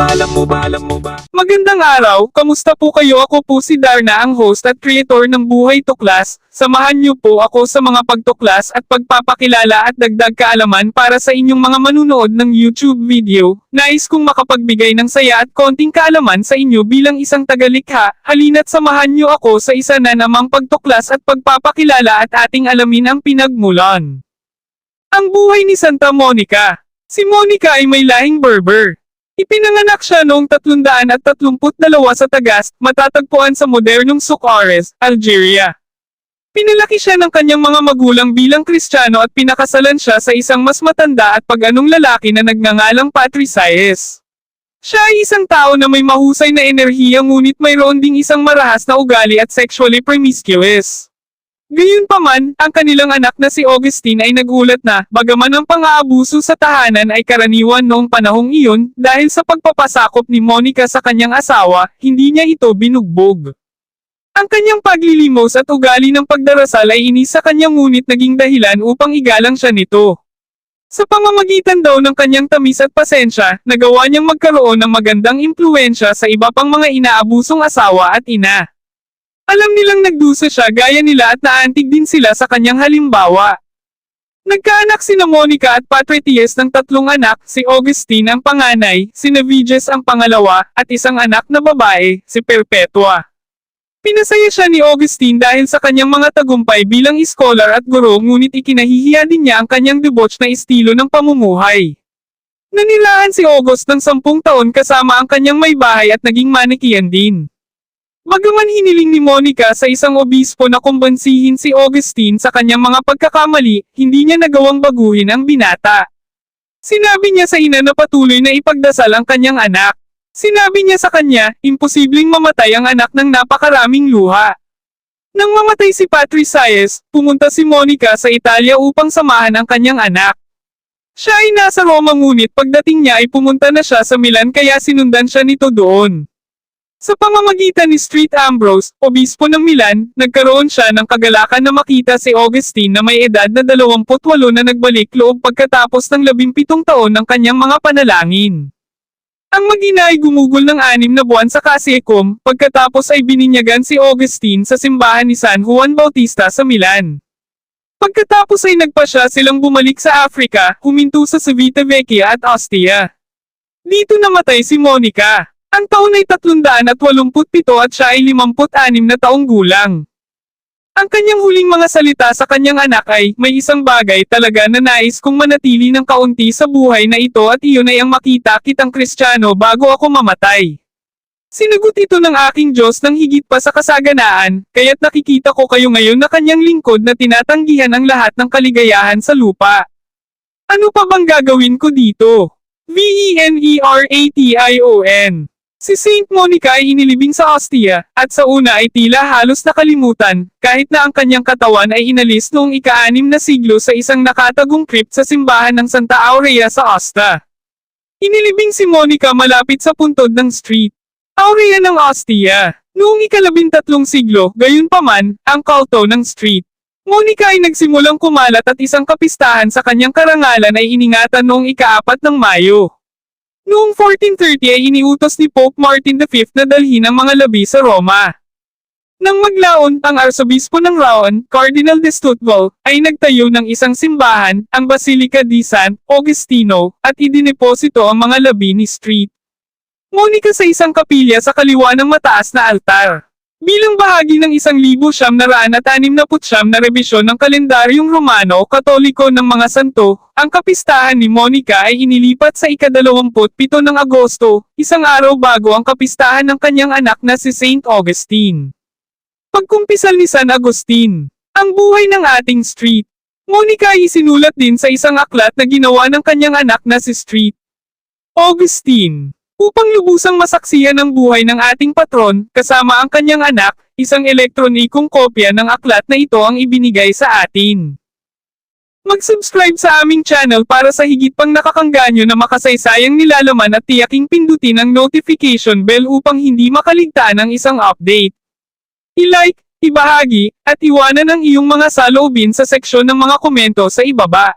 Ba, alam mo ba, alam mo ba? Magandang araw, kamusta po kayo? Ako po si Darna, ang host at creator ng Buhay Tuklas. Samahan niyo po ako sa mga pagtuklas at pagpapakilala at dagdag kaalaman para sa inyong mga manunood ng YouTube video. Nais kong makapagbigay ng saya at konting kaalaman sa inyo bilang isang tagalikha. Halina't samahan niyo ako sa isa na namang pagtuklas at pagpapakilala at ating alamin ang pinagmulan. Ang buhay ni Santa Monica. Si Monica ay may lahing Berber. Ipinanganak siya noong 332 sa Tagas, matatagpuan sa modernong Sucares, Algeria. Pinalaki siya ng kanyang mga magulang bilang Kristiyano at pinakasalan siya sa isang mas matanda at pag-anong lalaki na nagngangalang Patricias. Siya ay isang tao na may mahusay na enerhiya ngunit mayroon ding isang marahas na ugali at sexually promiscuous. Gayunpaman, ang kanilang anak na si Augustine ay nagulat na, bagaman ang pang-aabuso sa tahanan ay karaniwan noong panahong iyon, dahil sa pagpapasakop ni Monica sa kanyang asawa, hindi niya ito binugbog. Ang kanyang paglilimos at ugali ng pagdarasal ay inis sa kanyang ngunit naging dahilan upang igalang siya nito. Sa pamamagitan daw ng kanyang tamis at pasensya, nagawa niyang magkaroon ng magandang impluensya sa iba pang mga inaabusong asawa at ina. Alam nilang nagdusa siya gaya nila at naantig din sila sa kanyang halimbawa. Nagkaanak sina Monica at Patricias ng tatlong anak, si Augustine ang panganay, si Naviges ang pangalawa, at isang anak na babae, si Perpetua. Pinasaya siya ni Augustine dahil sa kanyang mga tagumpay bilang scholar at guro ngunit ikinahihiya din niya ang kanyang debauch na estilo ng pamumuhay. Nanilaan si August ng sampung taon kasama ang kanyang may bahay at naging manikian din. Bagaman hiniling ni Monica sa isang obispo na kumbansihin si Augustine sa kanyang mga pagkakamali, hindi niya nagawang baguhin ang binata. Sinabi niya sa ina na patuloy na ipagdasal ang kanyang anak. Sinabi niya sa kanya, imposibleng mamatay ang anak ng napakaraming luha. Nang mamatay si Patricias, pumunta si Monica sa Italia upang samahan ang kanyang anak. Siya ay nasa Roma ngunit pagdating niya ay pumunta na siya sa Milan kaya sinundan siya nito doon. Sa pamamagitan ni Street Ambrose, obispo ng Milan, nagkaroon siya ng kagalakan na makita si Augustine na may edad na 28 na nagbalik loob pagkatapos ng 17 taon ng kanyang mga panalangin. Ang mag-ina ay gumugol ng anim na buwan sa Kasikom, pagkatapos ay bininyagan si Augustine sa simbahan ni San Juan Bautista sa Milan. Pagkatapos ay nagpasya silang bumalik sa Africa, huminto sa Civita Vecchia at Ostia. Dito namatay si Monica. Ang taon ay 387 at siya ay 56 na taong gulang. Ang kanyang huling mga salita sa kanyang anak ay, may isang bagay talaga na nais kong manatili ng kaunti sa buhay na ito at iyon ay ang makita kitang kristyano bago ako mamatay. Sinagot ito ng aking Diyos ng higit pa sa kasaganaan, kaya't nakikita ko kayo ngayon na kanyang lingkod na tinatanggihan ang lahat ng kaligayahan sa lupa. Ano pa bang gagawin ko dito? E V-E-N-E-R-A-T-I-O-N Si Saint Monica ay inilibing sa Ostia, at sa una ay tila halos nakalimutan, kahit na ang kanyang katawan ay inalis noong ika-anim na siglo sa isang nakatagong crypt sa simbahan ng Santa Aurea sa Osta. Inilibing si Monica malapit sa puntod ng street. Aurea ng Ostia. Noong ikalabintatlong siglo, gayunpaman, ang kulto ng street. Monica ay nagsimulang kumalat at isang kapistahan sa kanyang karangalan ay iningatan noong ikaapat ng Mayo. Noong 1430 ay iniutos ni Pope Martin V na dalhin ang mga labi sa Roma. Nang maglaon, ang arsobispo ng Rouen, Cardinal de Stutval, ay nagtayo ng isang simbahan, ang Basilica di San Augustino, at idineposito ang mga labi ni Street. Monica sa isang kapilya sa kaliwa ng mataas na altar. Bilang bahagi ng isang libo siyam na raan at anim na putsyam na rebisyon ng kalendaryong Romano Katoliko ng mga santo, ang kapistahan ni Monica ay inilipat sa ikadalawamput-pito ng Agosto, isang araw bago ang kapistahan ng kanyang anak na si Saint Augustine. Pagkumpisal ni San Agustin, ang buhay ng ating street. Monica ay isinulat din sa isang aklat na ginawa ng kanyang anak na si Street. Augustine Upang lubusang masaksiyan ang buhay ng ating patron, kasama ang kanyang anak, isang elektronikong kopya ng aklat na ito ang ibinigay sa atin. Mag-subscribe sa aming channel para sa higit pang nakakangganyo na makasaysayang nilalaman at tiyaking pindutin ang notification bell upang hindi makaligtaan ang isang update. I-like, ibahagi, at iwanan ang iyong mga saloobin sa seksyon ng mga komento sa ibaba.